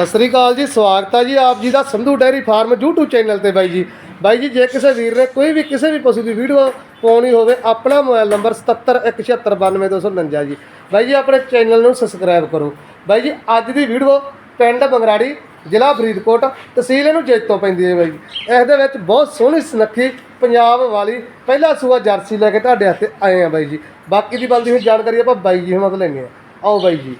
ਸਤਿ ਸ੍ਰੀ ਅਕਾਲ ਜੀ, ਸਵਾਗਤ ਹੈ ਜੀ ਆਪ ਜੀ ਦਾ Sandhu dairy farm YouTube channel ਤੇ ਬਾਈ ਜੀ। ਬਾਈ ਜੀ, ਜੇ ਕਿਸੇ ਵੀਰ ਨੇ ਕੋਈ ਵੀ ਕਿਸੇ ਵੀ ਪਸ਼ੂ ਦੀ ਵੀਡੀਓ ਪਾਉਣੀ ਹੋਵੇ, ਆਪਣਾ ਮੋਬਾਈਲ ਨੰਬਰ 7717929249 ਜੀ। ਬਾਈ ਜੀ, ਆਪਣੇ ਚੈਨਲ ਨੂੰ ਸਬਸਕ੍ਰਾਈਬ ਕਰੋ। ਬਾਈ ਜੀ, ਅੱਜ ਦੀ ਵੀਡੀਓ ਪਿੰਡ ਬੰਗਰਾੜੀ, ਜ਼ਿਲ੍ਹਾ ਫਰੀਦਕੋਟ, ਤਹਿਸੀਲ ਇਹਨੂੰ ਜੇਤੋਂ ਪੈਂਦੀ ਹੈ ਬਾਈ ਜੀ। ਇਸ ਦੇ ਵਿੱਚ ਬਹੁਤ ਸੋਹਣੀ ਸੁਨੱਖੀ ਪੰਜਾਬ ਵਾਲੀ ਪਹਿਲਾ ਸੂਆ ਜਰਸੀ ਲੈ ਕੇ ਤੁਹਾਡੇ ਹੱਥੇ ਆਏ ਆ ਬਾਈ ਜੀ। ਬਾਕੀ ਦੀ ਬਲਦੀ ਹੋਈ ਜਾਣਕਾਰੀ ਆਪਾਂ ਬਾਈ ਜੀ ਹੁਣਾਂ ਤੋਂ ਲੈਣੀ ਆ ਆਓ ਬਾਈ ਜੀ।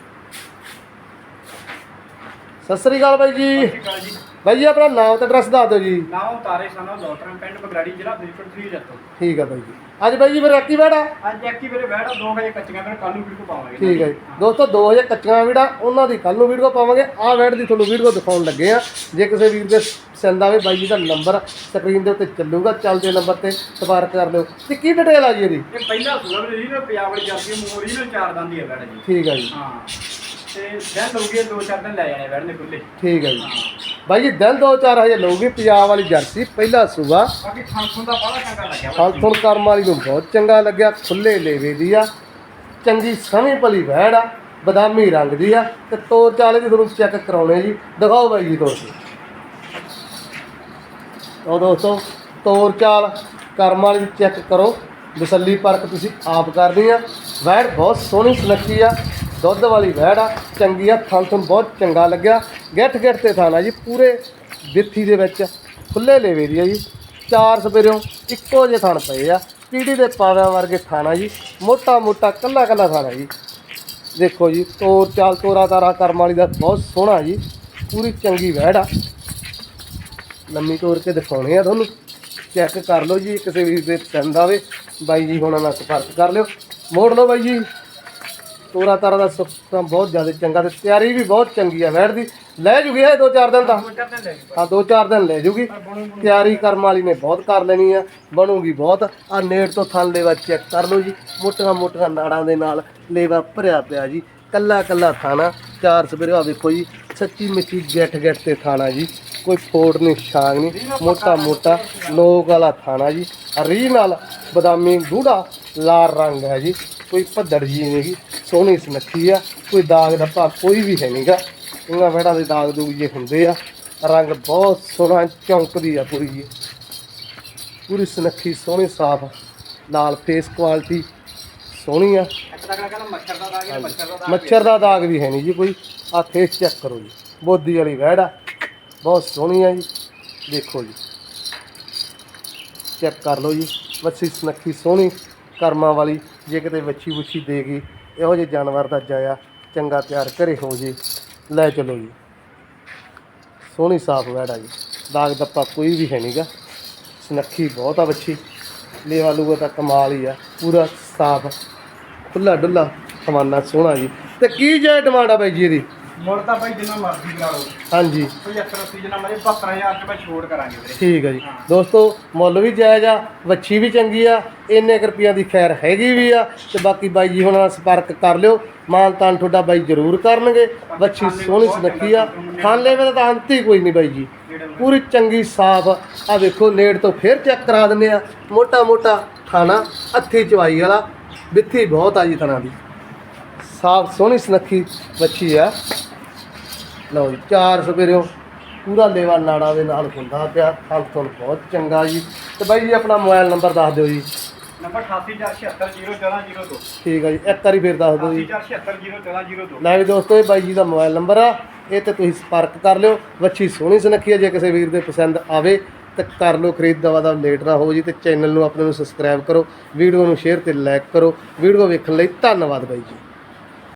ਸਤਿ ਸ੍ਰੀ ਅਕਾਲ ਬਾਈ ਜੀ। ਜੀ। ਬਾਈ ਜੀ ਆਪਣਾ ਨਾਮ ਤੇ ਐਡਰੈਸ ਦੱਸ ਦਿਓ ਜੀ। ਨਾਮ ਤਾਰੇ ਸਾਨਾ ਲੋਟਰਾਂ ਪਿੰਡ ਬਗਰਾੜੀ ਜ਼ਿਲ੍ਹਾ ਬਿਲਕੁਲ ਫਰੀ ਜੱਤੋ ਠੀਕ ਆ ਬਾਈ ਜੀ। ਅੱਜ ਬਾਈ ਜੀ ਫਿਰ ਐਕੀ ਬੈੜਾ ਅੱਜ ਐਕੀ ਮੇਰੇ ਬੈਠਾ ਦੋ ਵਜੇ ਕੱਚੀਆਂ ਫਿਰ ਕੱਲ ਨੂੰ ਵੀਡੀਓ ਪਾਵਾਂਗੇ। ਠੀਕ ਹੈ ਜੀ। ਦੋਸਤੋ 2000 ਕੱਚੀਆਂ ਵੀੜਾ ਉਹਨਾਂ ਦੀ ਕੱਲ ਨੂੰ ਵੀਡੀਓ ਪਾਵਾਂਗੇ। ਆਹ ਵੈੜ ਦੀ ਤੁਹਾਨੂੰ ਵੀਡੀਓ ਦਿਖਾਉਣ ਲੱਗੇ ਆ। ਜੇ ਕਿਸੇ ਵੀਰ ਦੇ ਪਸੰਦ ਆਵੇ ਬਾਈ ਜੀ ਦਾ ਨੰਬਰ ਸਕਰੀਨ ਦੇ ਉੱਤੇ ਚੱਲੂਗਾ। ਚੱਲਦੇ ਨੰਬਰ ਤੇ ਸੰਪਰਕ ਕਰ ਲਿਓ। ਤੇ ਕੀ ਡਿਟੇਲ ਆ ਜੀ ਇਹਦੀ? ਇਹ ਪਹਿਲਾ ਸੂਆ ਵੀ ਨਾ ਪੰਜਾਬ ਵਾਲੀ ਜਰਸੀ ਮੋਰੀ ਨਾਲ ਚਾਰ ਦੰਦ ਹੈ ਬੈਠਾ ਜੀ। ਠੀਕ ਆ ਜੀ। ਹਾਂ। ਤੇ ਦਿਨ ਲੋਗੇ ਦੋ ਚਾਰ ਦਿਨ ਲੈ ਜਾਣੇ ਬੈਠਨੇ ਖੁੱਲੇ ਠੀਕ ਆ ਜੀ। ਹਾਂ ਬਾਈ ਜੀ ਦਿਨ 2-4000 ਲਊਗੀ ਪੰਜਾਬ ਵਾਲੀ ਜਰਸੀ ਪਹਿਲਾ ਸੂਆ ਬਾਕੀ ਖਾਂਸੋਂ ਦਾ ਬੜਾ ਚੰਗਾ ਲੱਗਿਆ ਫੁਲ ਕਰਮ ਵਾਲੀ ਨੂੰ ਬਹੁਤ ਚੰਗਾ ਲੱਗਿਆ ਖੁੱਲੇ ਲੇਵੇ ਦੀ ਆ। ਚੰਗੀ ਸਮੀ ਭਲੀ ਵਹਿੜ ਆ ਬਦਾਮੀ ਰੰਗ ਦੀ ਆ। ਤੇ ਤੋਰ ਚਾਲੇ ਦੀ ਤੁਹਾਨੂੰ ਚੈੱਕ ਕਰਾਉਣੇ ਜੀ। ਦਿਖਾਓ ਬਾਈ ਜੀ ਤੁਸੀਂ ਉਹ ਦੋਸਤੋ ਤੋਰ ਚਾਲ ਕਰਮ ਵਾਲੀ ਚੈੱਕ ਕਰੋ। ਤਸੱਲੀ ਪਰਖ ਤੁਸੀਂ ਆਪ ਕਰਨੀ ਆ। ਵਹਿੜ ਬਹੁਤ ਸੋਹਣੀ ਸੁਨੱਖੀ ਆ। ਦੁੱਧ ਵਾਲੀ ਵਹਿੜ ਆ, ਚੰਗੀ ਆ, ਥਣ ਥਣ ਬਹੁਤ ਚੰਗਾ ਲੱਗਿਆ। ਗਿੱਠ ਗਿੱਠ ਤੇ ਥਾਣਾ ਜੀ, ਪੂਰੇ ਵਿੱਥੀ ਦੇ ਵਿੱਚ, ਖੁੱਲੇ ਲੇਵੇ ਦੀ ਆ ਜੀ। ਚਾਰ ਸਵੇਰੋਂ ਇੱਕੋ ਜਿਹੇ ਥਣ ਪਏ ਆ, ਪੀੜੀ ਦੇ ਪਾਵਿਆਂ ਵਰਗੇ ਥਾਣਾ ਜੀ, ਮੋਟਾ ਮੋਟਾ ਕੱਲਾ ਕੱਲਾ ਥਾਣਾ ਜੀ। ਦੇਖੋ ਜੀ, ਤੋਰ ਚਾਲ, ਤੋਰਾ ਤਾਰਾ ਕਰਮ ਵਾਲੀ ਦਾ ਬਹੁਤ ਸੋਹਣਾ ਜੀ, ਪੂਰੀ ਚੰਗੀ ਵਹਿੜ ਆ। ਲੰਮੀ ਤੋਰ ਕੇ ਦਿਖਾਉਣੇ ਆ ਤੁਹਾਨੂੰ। ਚੈੱਕ ਕਰ ਲਓ ਜੀ, ਕਿਸੇ ਵੀ ਦੇ ਪਸੰਦ ਆਵੇ, ਬਾਈ ਜੀ ਹੁਣਾਂ ਨਾਲ ਸੰਪਰਕ ਕਰ ਲਿਓ। ਮੋੜ ਲਓ ਬਾਈ ਜੀ। ਤੋਰਾ ਤਾਰਾ ਦਾ ਸੁੱਕਾ ਬਹੁਤ ਜ਼ਿਆਦਾ ਚੰਗਾ ਤੇ ਤਿਆਰੀ ਵੀ ਬਹੁਤ ਚੰਗੀ ਆ ਵਹਿੜ ਦੀ। ਲੈ ਜੂਗੀ ਇਹ ਦੋ ਚਾਰ ਦਿਨ ਤਾਂ? ਹਾਂ ਦੋ ਚਾਰ ਦਿਨ ਲੈ ਜੂਗੀ। ਤਿਆਰੀ ਕਰਮ ਵਾਲੀ ਨੇ ਬਹੁਤ ਕਰ ਲੈਣੀ ਆ ਬਣੂਗੀ ਬਹੁਤ। ਆ ਨੇੜ ਤੋਂ ਥਣ ਲੇਵਾ ਚੈੱਕ ਕਰ ਲਓ ਜੀ ਮੋਟੀਆਂ ਮੋਟੀਆਂ ਨਾੜਾਂ ਦੇ ਨਾਲ ਲੇਵਾ ਭਰਿਆ ਪਿਆ ਜੀ ਕੱਲਾ ਕੱਲਾ ਥਾਣਾ। ਚਾਰ ਸਵੇਰੇ ਆ ਵੇਖੋ ਜੀ ਸੱਚੀ ਮਿੱਠੀ ਗੱਠ ਗੱਠ ਤੇ ਥਾਣਾ ਜੀ ਕੋਈ ਫੋੜ ਨਹੀਂ ਛਾਂਗ ਨਹੀਂ ਮੋਟਾ ਮੋਟਾ ਲੋਕ ਵਾਲਾ ਥਾਣਾ ਜੀ। ਰੀ ਨਾਲ ਬਦਾਮੀ ਗੂੜਾ ਲਾਲ ਰੰਗ ਹੈ ਜੀ ਕੋਈ ਭੱਦੜ ਜੀ ਨਹੀਂਗੀ ਸੋਹਣੀ ਸੁਨੱਖੀ ਆ, ਕੋਈ ਦਾਗ ਧੱਪਾ ਕੋਈ ਵੀ ਹੈ ਨਹੀਂਗਾ ਇਹਨਾਂ ਵੜਾ ਦੇ ਦਾਗ ਦੂਗ ਜੇ ਹੁੰਦੇ ਆ, ਰੰਗ ਬਹੁਤ ਸੋਹਣਾ ਚੌਂਕਦੀ ਆ ਪੂਰੀ ਜੀ। ਪੂਰੀ ਸੁਨੱਖੀ, ਸੋਹਣੀ, ਸਾਫ਼ ਲਾਲ ਫੇਸ ਕੁਆਲਿਟੀ ਸੋਹਣੀ ਆ। ਮੱਛਰ ਦਾ ਦਾਗ ਮੱਛਰ ਦਾ ਦਾਗ ਵੀ ਹੈ ਨਹੀਂ ਜੀ ਕੋਈ। ਆ ਫੇਸ ਚੈੱਕ ਕਰੋ ਜੀ। ਬੋਦੀ ਵਾਲੀ ਵਹਿੜ ਆ ਬਹੁਤ ਸੋਹਣੀ ਆ ਜੀ। ਦੇਖੋ ਜੀ। ਚੈੱਕ ਕਰ ਲਓ ਜੀ। ਵੱਛੀ ਸੁਨੱਖੀ, ਸੋਹਣੀ ਕਰਮਾਂ ਵਾਲੀ, ਜੇ ਕਿਤੇ ਵੱਛੀ ਵੁੱਛੀ ਦੇ ਗਈ ਇਹੋ ਜਿਹੇ ਜਾਨਵਰ ਦਾ ਜਾਇਆ, ਚੰਗਾ ਤਿਆਰ ਘਰੇ ਹੋ ਜੀ, ਲੈ ਚਲੋ ਜੀ। ਸੋਹਣੀ ਸਾਫ਼ ਵੈੜ ਆ ਜੀ। ਦਾਗ ਦੱਪਾ ਕੋਈ ਵੀ ਹੈ ਨਹੀਂਗਾ ਸੁਨੱਖੀ ਬਹੁਤ ਆ ਵੱਛੀ ਲੇਵਾ ਲੂਗਾ ਤਾਂ ਕਮਾਲ ਹੀ ਆ। ਪੂਰਾ ਸਾਫ਼ ਖੁੱਲਾ ਡੁੱਲਾ ਸਮਾਨਾ ਸੋਹਣਾ ਜੀ। ਤੇ ਕੀ ਜੇ ਡਿਮਾਂਡ ਆ ਬਾਈ ਜੀ ਇਹਦੀ? ਮੁੜ ਤਾਂ ਭਾਈ ਜਿੰਨਾ ਮਰਜ਼ੀ ਕਰਾ ਲਓ। ਹਾਂਜੀ। 75 80 ਜਿੰਨਾ ਮਰਜ਼ੀ 72000 ਰੁਪਏ ਛੋੜ ਕਰਾਂਗੇ ਵੀਰੇ। ਠੀਕ ਹੈ ਜੀ। ਦੋਸਤੋ ਮੁੱਲ ਵੀ ਜਾਇਜ਼ ਆ ਵੱਛੀ ਵੀ ਚੰਗੀ ਆ ਇੰਨੇ ਕੁ ਰੁਪਈਆਂ ਦੀ ਖੈਰ ਹੈਗੀ ਵੀ ਆ ਤੇ ਬਾਕੀ ਬਾਈ ਜੀ ਹੁਣਾਂ ਨਾਲ ਸੰਪਰਕ ਕਰ ਲਿਓ। ਮਾਨ ਤਾਨ ਤੁਹਾਡਾ ਬਾਈ ਜ਼ਰੂਰ ਕਰਨਗੇ। ਵੱਛੀ ਸੋਹਣੀ ਸੁਨੱਖੀ ਆ। ਖਾਣੇ ਵੇ ਤਾਂ ਅੰਤ ਹੀ ਕੋਈ ਨਹੀਂ ਬਾਈ ਜੀ। ਪੂਰੀ ਚੰਗੀ ਸਾਫ਼ ਆ। ਵੇਖੋ ਨੇੜ ਤੋਂ ਫੇਰ ਚੈੱਕ ਕਰਾ ਦਿੰਦੇ ਆ। ਮੋਟਾ ਮੋਟਾ ਖਾਣਾ ਹੱਥੀ ਚਵਾਈ ਵਾਲਾ। ਬਿੱਥੀ ਬਹੁਤ ਆ ਜੀ ਥਣਾ ਦੀ। ਸਾਫ਼ ਸੋਹਣੀ ਸੁਨੱਖੀ ਵੱਛੀ ਆ। ਲਓ ਜੀ ਚਾਰ ਸਵੇਰਿਓ ਪੂਰਾ ਲੇਵਾ ਨਾੜਾ ਦੇ ਨਾਲ ਹੁੰਦਾ ਪਿਆ ਫਲ ਫੁੱਲ ਬਹੁਤ ਚੰਗਾ ਜੀ। ਤੇ ਬਾਈ ਜੀ ਆਪਣਾ ਮੋਬਾਈਲ ਨੰਬਰ ਦੱਸ ਦਿਓ ਜੀ। ਨੰਬਰ 8847701402 ਠੀਕ ਹੈ ਜੀ ਇੱਕ ਵਾਰੀ ਫੇਰ ਦੱਸ ਦਿਓ ਜੀ। 8847701402 ਲੈ ਵੀ ਦੋਸਤੋ ਇਹ ਬਾਈ ਜੀ ਦਾ ਮੋਬਾਈਲ ਨੰਬਰ ਆ ਇਹ ਤੇ ਤੁਸੀਂ ਸੰਪਰਕ ਕਰ ਲਿਓ। ਵੱਛੀ ਸੋਹਣੀ ਸੁਨੱਖੀ ਹੈ ਜੇ ਕਿਸੇ ਵੀਰ ਦੇ ਪਸੰਦ ਆਵੇ ਤੇ ਕਰ ਲਓ ਖਰੀਦ ਦਵਾ ਦਾ ਲੇਟ ਨਾ ਹੋ ਜੀ ਤੇ ਚੈਨਲ ਨੂੰ ਆਪਣੇ ਨੂੰ ਸਬਸਕ੍ਰਾਈਬ ਕਰੋ ਵੀਡੀਓ ਨੂੰ ਸ਼ੇਅਰ ਤੇ ਲਾਈਕ ਕਰੋ। ਵੀਡੀਓ ਵੇਖਣ ਲਈ ਧੰਨਵਾਦ ਬਾਈ ਜੀ।